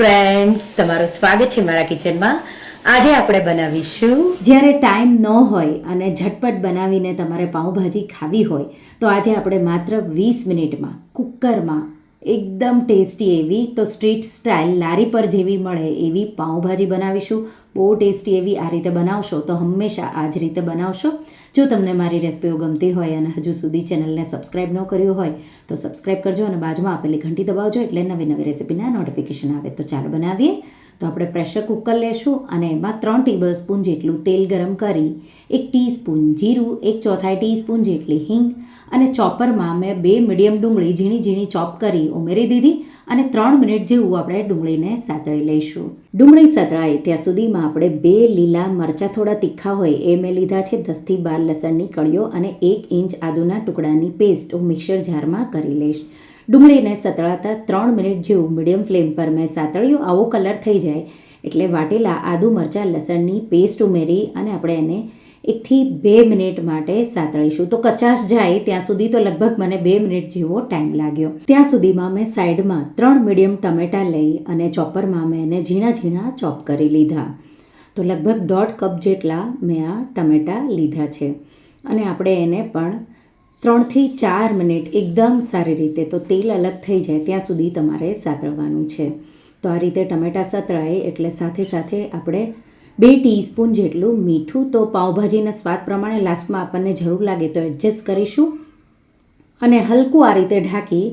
Friends તમારું સ્વાગત છે મારા કિચનમાં આજે આપણે બનાવીશું. જ્યારે ટાઈમ ન હોય અને ઝટપટ બનાવીને તમારે પાઉંભાજી ખાવી હોય, તો આજે આપણે માત્ર વીસ મિનિટમાં, કુકરમાં એકદમ ટેસ્ટી એવી, તો સ્ટ્રીટ સ્ટાઇલ લારી પર જેવી મળે એવી પાઉંભાજી બનાવીશું. બહુ ટેસ્ટી એવી આ રીતે બનાવશો તો હંમેશા આ જ રીતે બનાવશો. જો તમને મારી રેસિપીઓ ગમતી હોય અને હજુ સુધી ચેનલને સબસ્ક્રાઇબ ન કર્યું હોય, તો સબસ્ક્રાઇબ કરજો અને બાજુમાં આપેલી ઘંટી દબાવજો એટલે નવી નવી રેસિપીના નોટિફિકેશન આવે. તો ચાલો બનાવીએ. તો આપણે પ્રેશર કુકર લેશું અને એમાં ત્રણ ટેબલ સ્પૂન જેટલું તેલ ગરમ કરી, એક ટીસ્પૂન જીરું, એક ચોથાઈ ટીસ્પૂન જેટલી હિંગ અને ચોપરમાં મેં બે મીડિયમ ડુંગળી ઝીણી ઝીણી ચોપ કરી ઉમેરી દીધી અને ત્રણ મિનિટ જેવું આપણે ડુંગળીને સાતળી લઈશું. ડુંગળી સતળાય ત્યાં સુધીમાં આપણે બે લીલા મરચાં થોડા તીખા હોય એ મેં લીધા છે દસથી બાર લસણની કળીઓ અને એક ઇંચ આદુના ટુકડાની પેસ્ટ હું મિક્સર જારમાં કરી લઈશ. ડુંગળીને સતળાતા ત્રણ મિનિટ જેવું મીડિયમ ફ્લેમ પર મેં સાતળ્યું આવો કલર થઈ જાય એટલે વાટેલા આદુ મરચાં, લસણની પેસ્ટ ઉમેરી અને આપણે એને એકથી બે મિનિટ માટે સાતળીશું. તો કચાશ જાય ત્યાં સુધી તો લગભગ મને બે મિનિટ જેવો ટાઈમ લાગ્યો. ત્યાં સુધીમાં મેં સાઈડમાં ત્રણ મીડિયમ ટમેટાં લઈ અને ચોપરમાં મેં એને ઝીણા ઝીણા ચોપ કરી લીધા. તો લગભગ દોઢ કપ જેટલા મેં આ ટમેટાં લીધા છે. અને આપણે એને પણ ત્રણથી ચાર મિનિટ એકદમ સારી રીતે તો તેલ અલગ થઈ જાય ત્યાં સુધી તમારે સાતળવાનું છે. તો આ રીતે ટમેટાં સતળાય એટલે સાથે સાથે આપણે બે ટીસ્પૂન જેટલું મીઠું તો પાઉંભાજીના સ્વાદ પ્રમાણે લાસ્ટમાં આપણને જરૂર લાગે તો એડજસ્ટ કરીશું. અને હલકું આ રીતે ઢાંકી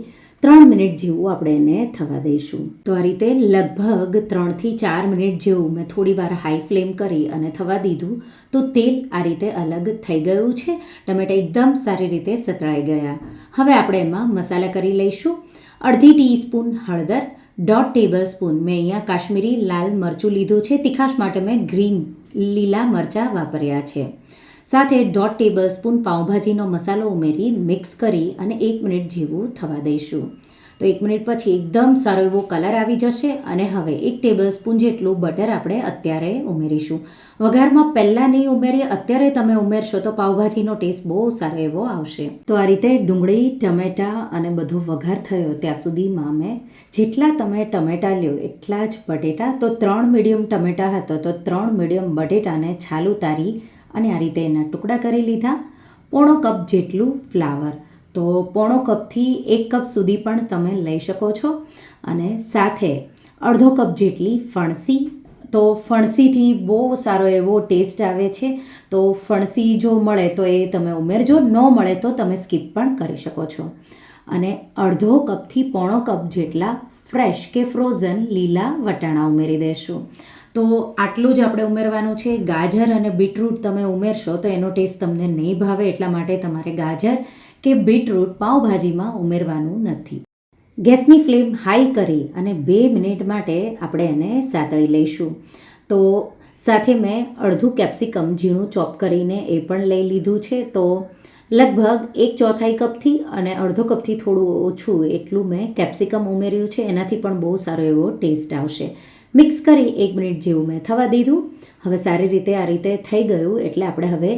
ત્રણ મિનિટ જેવું આપણે એને થવા દઈશું. તો આ રીતે લગભગ ત્રણથી ચાર મિનિટ જેવું મેં થોડી વાર હાઈ ફ્લેમ કરી અને થવા દીધું. તો તેલ આ રીતે અલગ થઈ ગયું છે. ટમેટા એકદમ સારી રીતે સતળાઈ ગયા. હવે આપણે એમાં મસાલા કરી લઈશું. અડધી ટીસ્પૂન હળદર, દોઢ ટેબલ સ્પૂન મેં અહીંયા કાશ્મીરી લાલ મરચું લીધું છે. તીખાશ માટે મેં ગ્રીન લીલા મરચાં વાપર્યા છે. સાથે દોઢ ટેબલ સ્પૂન પાઉંભાજીનો મસાલો ઉમેરી મિક્સ કરી અને એક મિનિટ જેવું થવા દઈશું. તો એક મિનિટ પછી એકદમ સારો એવો કલર આવી જશે અને હવે એક ટેબલ સ્પૂન જેટલું બટર આપણે અત્યારે ઉમેરીશું. વઘારમાં પહેલાં નહીં ઉમેરીએ, અત્યારે તમે ઉમેરશો તો પાઉંભાજીનો ટેસ્ટ બહુ સારો એવો આવશે. તો આ રીતે ડુંગળી, ટમેટાં અને બધો વઘાર થયો ત્યાં સુધીમાં મેં જેટલા તમે ટમેટાં લ્યો એટલા જ બટેટા. તો ત્રણ મીડિયમ ટમેટાં હતો તો ત્રણ મીડિયમ બટેટાને છાલ ઉતારી અને આ રીતે એના ટુકડા કરી લીધા. પોણો કપ જેટલું ફ્લાવર. તો પોણો કપથી એક કપ સુધી પણ તમે લઈ શકો છો. અને સાથે અડધો કપ જેટલી ફણસી. તો ફણસીથી બહુ સારો એવો ટેસ્ટ આવે છે. તો ફણસી જો મળે તો એ તમે ઉમેરજો. ન મળે તો તમે સ્કીપ પણ કરી શકો છો. અને અડધો કપથી પોણો કપ જેટલા ફ્રેશ કે ફ્રોઝન લીલા વટાણા ઉમેરી દેશું. તો આટલું જ આપણે ઉમેરવાનું છે. ગાજર અને બીટરૂટ તમે ઉમેરશો તો એનો ટેસ્ટ તમને નહીં ભાવે એટલા માટે તમારે ગાજર કે બીટરૂટ પાઉંભાજીમાં ઉમેરવાનું નથી. ગેસની ફ્લેમ હાઈ કરી અને બે મિનિટ માટે આપણે એને સાતળી લઈશું. તો સાથે મેં અડધું કેપ્સિકમ ઝીણું ચોપ કરીને એ પણ લઈ લીધું છે. તો લગભગ એક ચોથાઈ કપથી અને અડધો કપથી થોડું ઓછું એટલું મેં કેપ્સિકમ ઉમેર્યું છે. એનાથી પણ બહુ સારો એવો ટેસ્ટ આવશે. મિક્સ કરી એક મિનિટ જેવું મેં થવા દીધું. હવે સારી રીતે આ રીતે થઈ ગયું એટલે આપણે હવે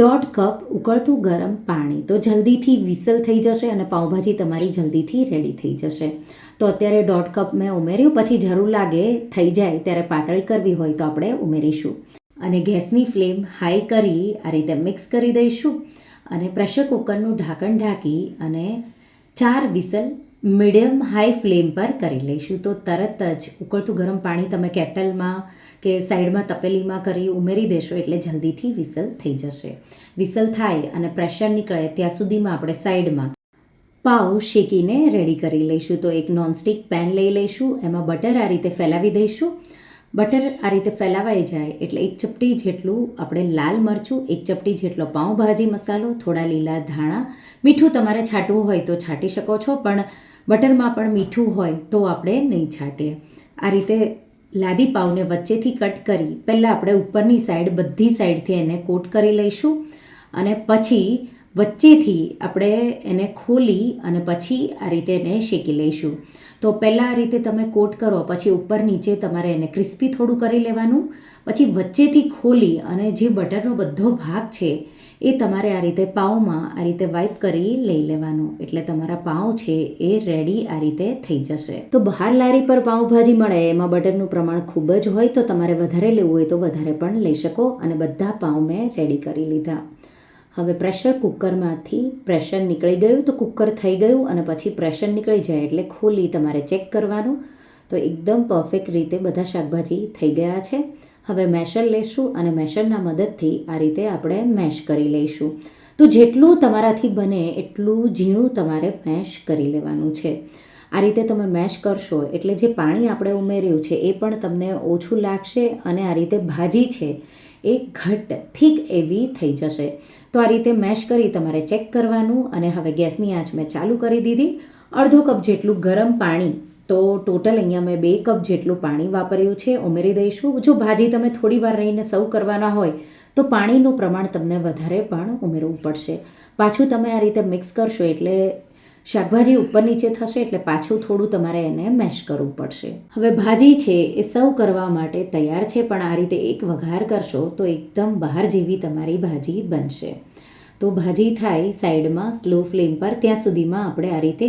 દોઢ કપ ઉકળતું ગરમ પાણી. તો જલ્દીથી વિસલ થઈ જશે અને પાઉંભાજી તમારી જલ્દીથી રેડી થઈ જશે. તો અત્યારે દોઢ કપ મેં ઉમેર્યું. પછી જરૂર લાગે, થઈ જાય ત્યારે પાતળી કરવી હોય તો આપણે ઉમેરીશું. અને ગેસની ફ્લેમ હાઈ કરી આ રીતે મિક્સ કરી દઈશું. અને પ્રેશર કુકરનું ઢાંકણ ઢાંકી અને ચાર વિસલ મીડિયમ હાઈ ફ્લેમ પર કરી લઈશું. તો તરત જ ઉકળતું ગરમ પાણી તમે કેટલમાં કે સાઈડમાં તપેલીમાં કરી ઉમેરી દેશો એટલે જલ્દીથી વિસલ થઈ જશે. વિસલ થાય અને પ્રેશર નીકળે ત્યાં સુધીમાં આપણે સાઈડમાં પાઉ શેકીને રેડી કરી લઈશું. તો એક નોનસ્ટિક પેન લઈ લઈશું. એમાં બટર આ રીતે ફેલાવી દઈશું. બટર આ રીતે ફેલાવાઈ જાય એટલે એક ચપટી જેટલું આપણે લાલ મરચું, એક ચપટી જેટલો પાઉંભાજી મસાલો, થોડા લીલા ધાણા. મીઠું તમારે છાંટવું હોય તો છાંટી શકો છો, પણ બટરમાં પણ મીઠું હોય તો આપણે નહીં છાંટીએ. આ રીતે લાદી પાવને વચ્ચેથી કટ કરી પહેલાં આપણે ઉપરની સાઈડ બધી સાઈડથી એને કોટ કરી લઈશું અને પછી વચ્ચેથી આપણે એને ખોલી અને પછી આ રીતે એને શેકી લઈશું. તો પહેલાં આ રીતે તમે કોટ કરો, પછી ઉપર નીચે તમારે એને ક્રિસ્પી થોડું કરી લેવાનું, પછી વચ્ચેથી ખોલી અને જે બટરનો બધો ભાગ છે એ તમારે આ રીતે પાઉંમાં આ રીતે વાઇપ કરી લઈ લેવાનું. એટલે તમારા પાઉં છે એ રેડી આ રીતે થઈ જશે. તો બહાર લારી પર પાઉંભાજી મળે, એમાં બટરનું પ્રમાણ ખૂબ જ હોય તો તમારે વધારે લેવું હોય તો વધારે પણ લઈ શકો અને બધા પાઉં મેં રેડી કરી લીધા. હવે પ્રેશર કુકરમાંથી પ્રેશર નીકળી ગયું તો કુકર થઈ ગયું અને પછી પ્રેશર નીકળી જાય એટલે ખોલી તમારે ચેક કરવાનું. તો એકદમ પરફેક્ટ રીતે બધા શાકભાજી થઈ ગયા છે. હવે મેશર લેશું અને મેશરના મદદથી આ રીતે આપણે મેશ કરી લઈશું. તો જેટલું તમારાથી બને એટલું ઝીણું તમારે મેશ કરી લેવાનું છે. આ રીતે તમે મેશ કરશો એટલે જે પાણી આપણે ઉમેર્યું છે એ પણ તમને ઓછું લાગશે અને આ રીતે ભાજી છે એ ઘટ થીક એવી થઈ જશે. તો આ રીતે મેશ કરી તમારે ચેક કરવાનું અને હવે ગેસની આંચ મેં ચાલુ કરી દીધી. અડધો કપ જેટલું ગરમ પાણી તો ટોટલ અહીંયા મેં બે કપ જેટલું પાણી વાપર્યું છે. ઉમેરી દઈશું જો ભાજી તમે થોડી વાર રહીને સર્વ કરવાના હોય, તો પાણીનું પ્રમાણ તમને વધારે પણ ઉમેરવું પડશે. પાછું તમે આ રીતે મિક્સ કરશો એટલે શાકભાજી ઉપર નીચે થશે, એટલે પાછું થોડું તમારે એને મેશ કરવું પડશે. હવે ભાજી છે એ સર્વ કરવા માટે તૈયાર છે, પણ આ રીતે એક વઘાર કરશો તો એકદમ બહાર જેવી તમારી ભાજી બનશે. તો ભાજી થાય સાઈડમાં, સ્લો ફ્લેમ પર, ત્યાં સુધીમાં આપણે આ રીતે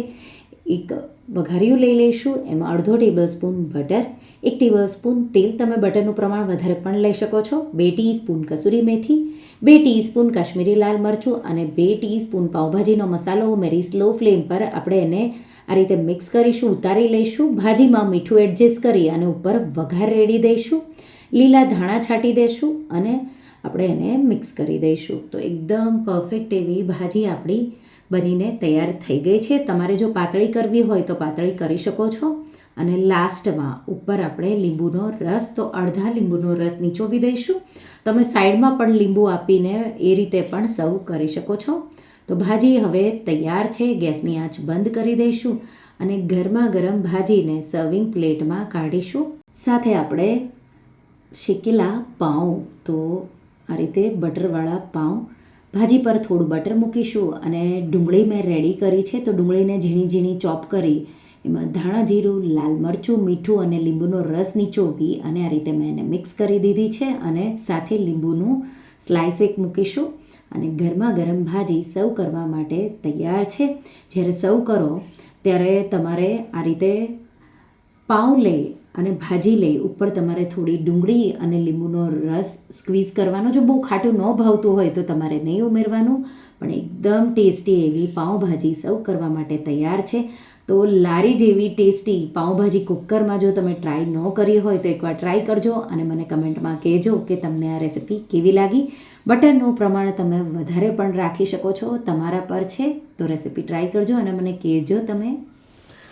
એક વઘારિયું લઈ લઈશું, એમાં અડધો ટેબલ સ્પૂન બટર એક ટેબલ સ્પૂન તેલ. તમે બટરનું પ્રમાણ વધારે પણ લઈ શકો છો. બે ટીસ્પૂન કસૂરી મેથી, બે ટીસ્પૂન કાશ્મીરી લાલ મરચું અને બે ટીસ્પૂન પાવભાજીનો મસાલો ઉમેરી સ્લો ફ્લેમ પર આપણે એને આ રીતે મિક્સ કરીશું, ઉતારી લઈશું. ભાજીમાં મીઠું એડજસ્ટ કરી અને ઉપર વઘાર રેડી દઈશું. લીલા ધાણા છાંટી દઈશું અને આપણે એને મિક્સ કરી દઈશું. તો એકદમ પરફેક્ટ એવી ભાજી આપણી બનીને તૈયાર થઈ ગઈ છે. તમારે જો પાતળી કરવી હોય તો પાતળી કરી શકો છો. અને લાસ્ટમાં ઉપર આપણે લીંબુનો રસ, તો અડધા લીંબુનો રસ નીચોવી દઈશું. તમે સાઈડમાં પણ લીંબુ આપીને એ રીતે પણ સર્વ કરી શકો છો. તો ભાજી હવે તૈયાર છે. ગેસની આંચ બંધ કરી દઈશું અને ગરમા ગરમ ભાજીને સર્વિંગ પ્લેટમાં કાઢીશું. સાથે આપણે શેકેલા પાઉં, તો આ રીતે બટરવાળા પાઉં ભાજી પર થોડું બટર મૂકીશું અને ડુંગળી મેં રેડી કરી છે. તો ડુંગળીને ઝીણી ઝીણી ચોપ કરી, એમાં ધાણા જીરું, લાલ મરચું, મીઠું અને લીંબુનો રસ નીચોવી અને આ રીતે મેં એને મિક્સ કરી દીધી છે અને સાથે લીંબુનું સ્લાઇસ એક મૂકીશું અને ગરમા ગરમ ભાજી સર્વ કરવા માટે તૈયાર છે. જ્યારે સર્વ કરો, ત્યારે તમારે આ રીતે પાઉં લઈ અને ભાજી લઈ ઉપર તમારે થોડી ડુંગળી અને લીંબુનો રસ સ્ક્વીઝ કરવાનો. જો બહુ ખાટું ન ભાવતું હોય તો તમારે નહીં ઉમેરવાનું. પણ એકદમ ટેસ્ટી એવી પાઉંભાજી સર્વ કરવા માટે તૈયાર છે. તો લારી જેવી ટેસ્ટી પાઉંભાજી કુકરમાં જો તમે ટ્રાય ન કરી હોય તો એકવાર ટ્રાય કરજો અને મને કમેન્ટમાં કહેજો કે તમને આ રેસિપી કેવી લાગી. બટરનું પ્રમાણ તમે વધારે પણ રાખી શકો છો. તમારા પર છે તો રેસિપી ટ્રાય કરજો અને મને કહેજો તમે